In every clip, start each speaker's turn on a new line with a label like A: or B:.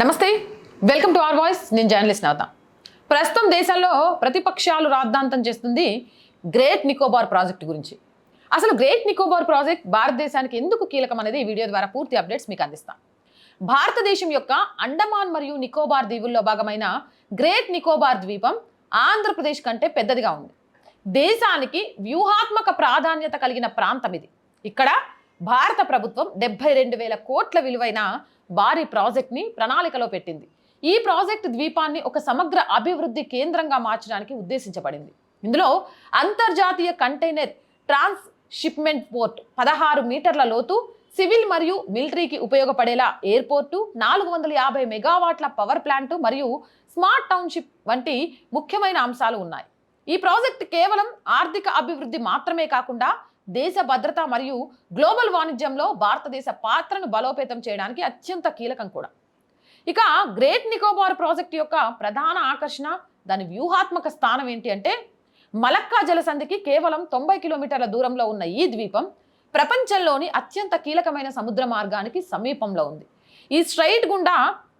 A: నమస్తే welcome to R voice నేను journalist Navata. ప్రస్తుతం దేశంలో ప్రతిపక్షాలు రాద్ధాంతం చేస్తుంది గ్రేట్ నికోబార్ ప్రాజెక్ట్ గురించి. అసలు గ్రేట్ నికోబార్ ప్రాజెక్ట్ భారతదేశానికి ఎందుకు కీలకం అనేది ఈ వీడియో ద్వారా పూర్తి అప్డేట్స్ మీకు అందిస్తాం. భారతదేశం యొక్క అండమాన్ మరియు నికోబార్ దీవుల్లో భాగమైన గ్రేట్ నికోబార్ ద్వీపం ఆంధ్రప్రదేశ్ కంటే పెద్దదిగా ఉంది. దేశానికి వ్యూహాత్మక ప్రాధాన్యత కలిగిన ప్రాంతం ఇది. ఇక్కడ భారత ప్రభుత్వం డెబ్బై రెండు వేల కోట్ల విలువైన భారీ ప్రాజెక్ట్ని ప్రణాళికలో పెట్టింది. ఈ ప్రాజెక్ట్ ద్వీపాన్ని ఒక సమగ్ర అభివృద్ధి కేంద్రంగా మార్చడానికి ఉద్దేశించబడింది. ఇందులో అంతర్జాతీయ కంటైనర్ ట్రాన్స్ షిప్మెంట్ పోర్ట్ పదహారు మీటర్ల లోతు సివిల్ మరియు మిలిటరీకి ఉపయోగపడేలా ఎయిర్పోర్టు నాలుగు వందల యాభై మెగావాట్ల పవర్ ప్లాంటు మరియు స్మార్ట్ టౌన్షిప్ వంటి ముఖ్యమైన అంశాలు ఉన్నాయి. ఈ ప్రాజెక్ట్ కేవలం ఆర్థిక అభివృద్ధి మాత్రమే కాకుండా దేశ భద్రత మరియు గ్లోబల్ వాణిజ్యంలో భారతదేశ పాత్రను బలోపేతం చేయడానికి అత్యంత కీలకం కూడా. ఇక గ్రేట్ నికోబార్ ప్రాజెక్ట్ యొక్క ప్రధాన ఆకర్షణ దాని వ్యూహాత్మక స్థానం ఏంటి అంటే మలక్కా జలసంధికి కేవలం తొంభై కిలోమీటర్ల దూరంలో ఉన్న ఈ ద్వీపం ప్రపంచంలోని అత్యంత కీలకమైన సముద్ర మార్గానికి సమీపంలో ఉంది. ఈ స్ట్రైట్ గుండా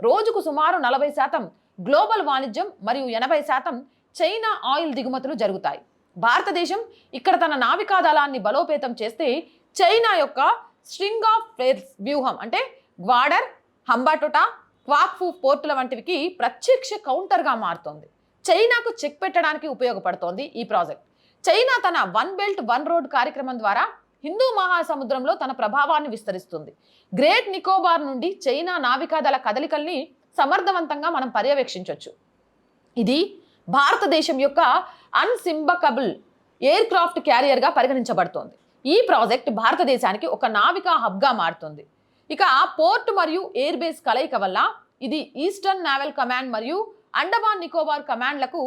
A: రోజుకు సుమారు నలభై శాతం గ్లోబల్ వాణిజ్యం మరియు ఎనభై శాతం చైనా ఆయిల్ దిగుమతులు జరుగుతాయి. భారతదేశం ఇక్కడ తన నావికా దళాన్ని బలోపేతం చేస్తే చైనా యొక్క స్ట్రింగ్ ఆఫ్ ఫ్లేర్స్ వ్యూహం అంటే గ్వాడర్ హంబాటోటా క్వాక్ఫు పోర్టుల వంటివికి ప్రత్యక్ష కౌంటర్గా మారుతోంది. చైనాకు చెక్ పెట్టడానికి ఉపయోగపడుతోంది ఈ ప్రాజెక్ట్. చైనా తన వన్ బెల్ట్ వన్ రోడ్ కార్యక్రమం ద్వారా హిందూ మహాసముద్రంలో తన ప్రభావాన్ని విస్తరిస్తుంది. గ్రేట్ నికోబార్ నుండి చైనా నావికాదళ కదలికల్ని సమర్థవంతంగా మనం పర్యవేక్షించవచ్చు ఇది భారతదేశం యొక్క అన్సింబకబుల్ ఎయిర్ క్రాఫ్ట్ క్యారియర్గా పరిగణించబడుతోంది. ఈ ప్రాజెక్ట్ భారతదేశానికి ఒక నావికా హబ్గా మారుతుంది. ఇక పోర్ట్ మరియు ఎయిర్ బేస్ కలయిక వల్ల ఇది ఈస్టర్న్ నావల్ కమాండ్ మరియు అండమాన్ నికోబార్ కమాండ్లకు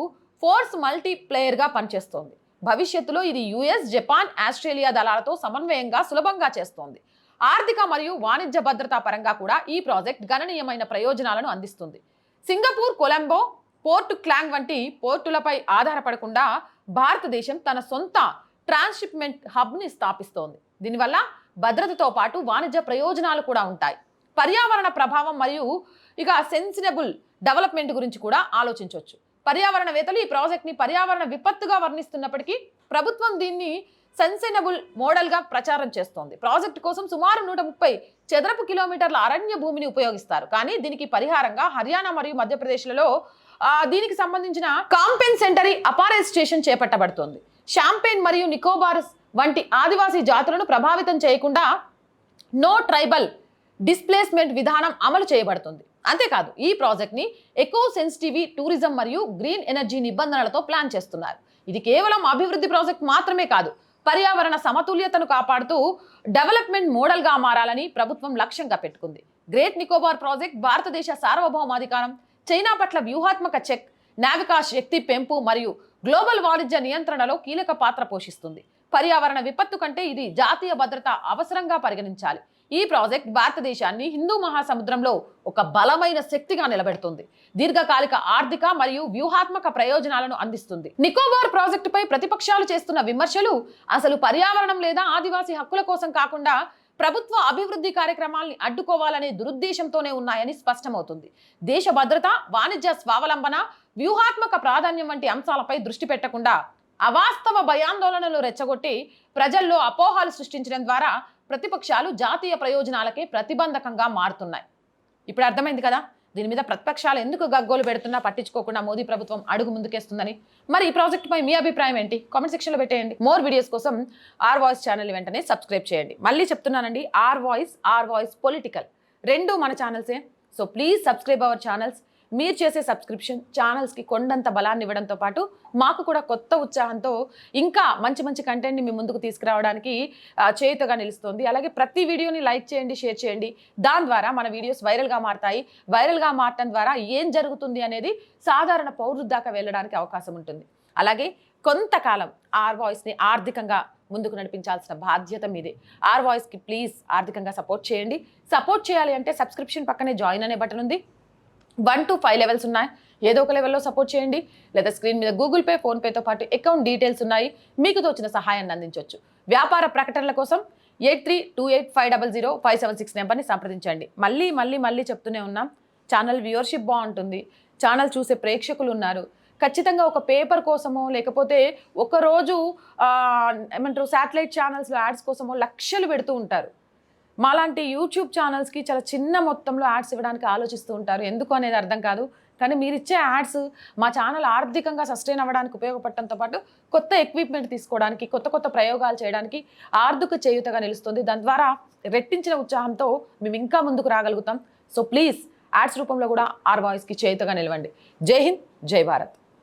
A: ఫోర్స్ మల్టీప్లేయర్గా పనిచేస్తోంది. భవిష్యత్తులో ఇది యుఎస్ జపాన్ ఆస్ట్రేలియా దళాలతో సమన్వయంగా సులభంగా చేస్తోంది. ఆర్థిక మరియు వాణిజ్య భద్రతా పరంగా కూడా ఈ ప్రాజెక్ట్ గణనీయమైన ప్రయోజనాలను అందిస్తుంది. సింగపూర్ కొలంబో పోర్ట్ క్లాంగ్ వంటి పోర్టులపై ఆధారపడకుండా భారతదేశం తన సొంత ట్రాన్స్షిప్మెంట్ హబ్ని స్థాపిస్తోంది. దీనివల్ల భద్రతతో పాటు వాణిజ్య ప్రయోజనాలు కూడా ఉంటాయి. పర్యావరణ ప్రభావం మరియు ఇక సెన్సినబుల్ డెవలప్మెంట్ గురించి కూడా ఆలోచించవచ్చు పర్యావరణవేత్తలు ఈ ప్రాజెక్ట్ని పర్యావరణ విపత్తుగా వర్ణిస్తున్నప్పటికీ ప్రభుత్వం దీన్ని సెన్సినబుల్ మోడల్గా ప్రచారం చేస్తోంది. ప్రాజెక్టు కోసం సుమారు నూట ముప్పై చదరపు కిలోమీటర్ల అరణ్య భూమిని ఉపయోగిస్తారు. కానీ దీనికి పరిహారంగా హర్యానా మరియు మధ్యప్రదేశ్లలో దీనికి సంబంధించిన కాంపెన్సెంటరీ అపారెస్టేషన్ చేపట్టబడుతోంది. షాంపెయిన్ మరియు నికోబార్స్ వంటి ఆదివాసీ జాతులను ప్రభావితం చేయకుండా నో ట్రైబల్ డిస్ప్లేస్మెంట్ విధానం అమలు చేయబడుతుంది. అంతేకాదు ఈ ప్రాజెక్ట్ని ఎకో సెన్సిటివి టూరిజం మరియు గ్రీన్ ఎనర్జీ నిబంధనలతో ప్లాన్ చేస్తున్నారు. ఇది కేవలం అభివృద్ధి ప్రాజెక్ట్ మాత్రమే కాదు పర్యావరణ సమతుల్యతను కాపాడుతూ డెవలప్మెంట్ మోడల్గా మారాలని ప్రభుత్వం లక్ష్యంగా పెట్టుకుంది. గ్రేట్ నికోబార్ ప్రాజెక్ట్ భారతదేశ సార్వభౌమాధికారం చైనా పట్ల వ్యూహాత్మక చెక్ నావికా శక్తి పెంపు మరియు గ్లోబల్ వాణిజ్య నియంత్రణలో కీలక పాత్ర పోషిస్తుంది. పర్యావరణ విపత్తు కంటే ఇది జాతీయ భద్రత అవసరంగా పరిగణించాలి. ఈ ప్రాజెక్ట్ భారతదేశాన్ని హిందూ మహాసముద్రంలో ఒక బలమైన శక్తిగా నిలబెడుతుంది. దీర్ఘకాలిక ఆర్థిక మరియు వ్యూహాత్మక ప్రయోజనాలను అందిస్తుంది. నికోబార్ ప్రాజెక్టుపై ప్రతిపక్షాలు చేస్తున్న విమర్శలు అసలు పర్యావరణం లేదా ఆదివాసీ హక్కుల కోసం కాకుండా ప్రభుత్వ అభివృద్ధి కార్యక్రమాల్ని అడ్డుకోవాలనే దురుద్దేశంతోనే ఉన్నాయని స్పష్టమవుతుంది. దేశ భద్రత వాణిజ్య స్వావలంబన వ్యూహాత్మక ప్రాధాన్యం వంటి అంశాలపై దృష్టి పెట్టకుండా అవాస్తవ భయాందోళనలు రెచ్చగొట్టి ప్రజల్లో అపోహాలు సృష్టించడం ద్వారా ప్రతిపక్షాలు జాతీయ ప్రయోజనాలకే ప్రతిబంధకంగా మారుతున్నాయి. ఇప్పుడు అర్థమైంది కదా? దీని మీద ప్రతిపక్షాలు ఎందుకు గగ్గోలు పెడుతున్నా పట్టించుకోకుండా మోదీ ప్రభుత్వం అడుగు ముందుకేస్తుందని? మరి ఈ ప్రాజెక్టుపై మీ అభిప్రాయం ఏంటి? కామెంట్ సెక్షన్లో పెట్టేయండి. మోర్ వీడియోస్ కోసం ఆర్ వాయిస్ ఛానల్ వెంటనే సబ్స్క్రైబ్ చేయండి. మళ్ళీ చెప్తున్నానండి R voice R voice political. రెండు మన ఛానల్సే. So please subscribe our channels. మీరు చేసే సబ్స్క్రిప్షన్ ఛానల్స్కి కొండంత బలాన్ని ఇవ్వడంతో పాటు మాకు కూడా కొత్త ఉత్సాహంతో ఇంకా మంచి మంచి కంటెంట్ని మీ ముందుకు తీసుకురావడానికి చేయుతగా నిలుస్తుంది. అలాగే ప్రతి వీడియోని లైక్ చేయండి షేర్ చేయండి. దాని ద్వారా మన వీడియోస్ వైరల్గా మారతాయి. వైరల్గా మారటం ద్వారా ఏం జరుగుతుంది అనేది సాధారణ పౌరుల దాకా వెళ్ళడానికి అవకాశం ఉంటుంది. అలాగే కొంతకాలం ఆర్ వాయిస్ని ఆర్థికంగా ముందుకు నడిపించాల్సిన బాధ్యత మీదే. ఆర్ వాయిస్కి ప్లీజ్ ఆర్థికంగా సపోర్ట్ చేయండి. సపోర్ట్ చేయాలి అంటే సబ్స్క్రిప్షన్ పక్కనే జాయిన్ అనే బటన్ ఉంది. వన్ టు ఫైవ్ లెవెల్స్ ఉన్నాయి. ఏదో ఒక లెవెల్లో సపోర్ట్ చేయండి. లేదా స్క్రీన్ మీద గూగుల్ పే ఫోన్పేతో పాటు అకౌంట్ డీటెయిల్స్ ఉన్నాయి. మీకు తోచిన సహాయాన్ని అందించవచ్చు వ్యాపార ప్రకటనల కోసం eight three two eight five double zero five seven six నెంబర్ని సంప్రదించండి. మళ్ళీ మళ్ళీ మళ్ళీ చెప్తూనే ఉన్నాం. ఛానల్ వ్యూవర్షిప్ బాగుంటుంది. ఛానల్ చూసే ప్రేక్షకులు ఉన్నారు. ఖచ్చితంగా ఒక పేపర్ కోసమో లేకపోతే ఒకరోజు ఏమంటారు శాటిలైట్ ఛానల్స్లో యాడ్స్ కోసమో లక్షలు పెడుతూ ఉంటారు. మాలాంటి యూట్యూబ్ ఛానల్స్కి చాలా చిన్న మొత్తంలో యాడ్స్ ఇవ్వడానికి ఆలోచిస్తూ ఉంటారు. ఎందుకు అనేది అర్థం కాదు. కానీ మీరు ఇచ్చే యాడ్స్ మా ఛానల్ ఆర్థికంగా సస్టైన్ అవ్వడానికి ఉపయోగపడటంతో పాటు కొత్త ఎక్విప్మెంట్ తీసుకోవడానికి కొత్త కొత్త ప్రయోగాలు చేయడానికి ఆర్థిక చేయుతగా నిలుస్తుంది. దాని ద్వారా రెట్టించిన ఉత్సాహంతో మేము ఇంకా ముందుకు రాగలుగుతాం. సో ప్లీజ్ యాడ్స్ రూపంలో కూడా ఆర్ వాయిస్కి చేయుతగా నిలవండి. జై హింద్ జై భారత్.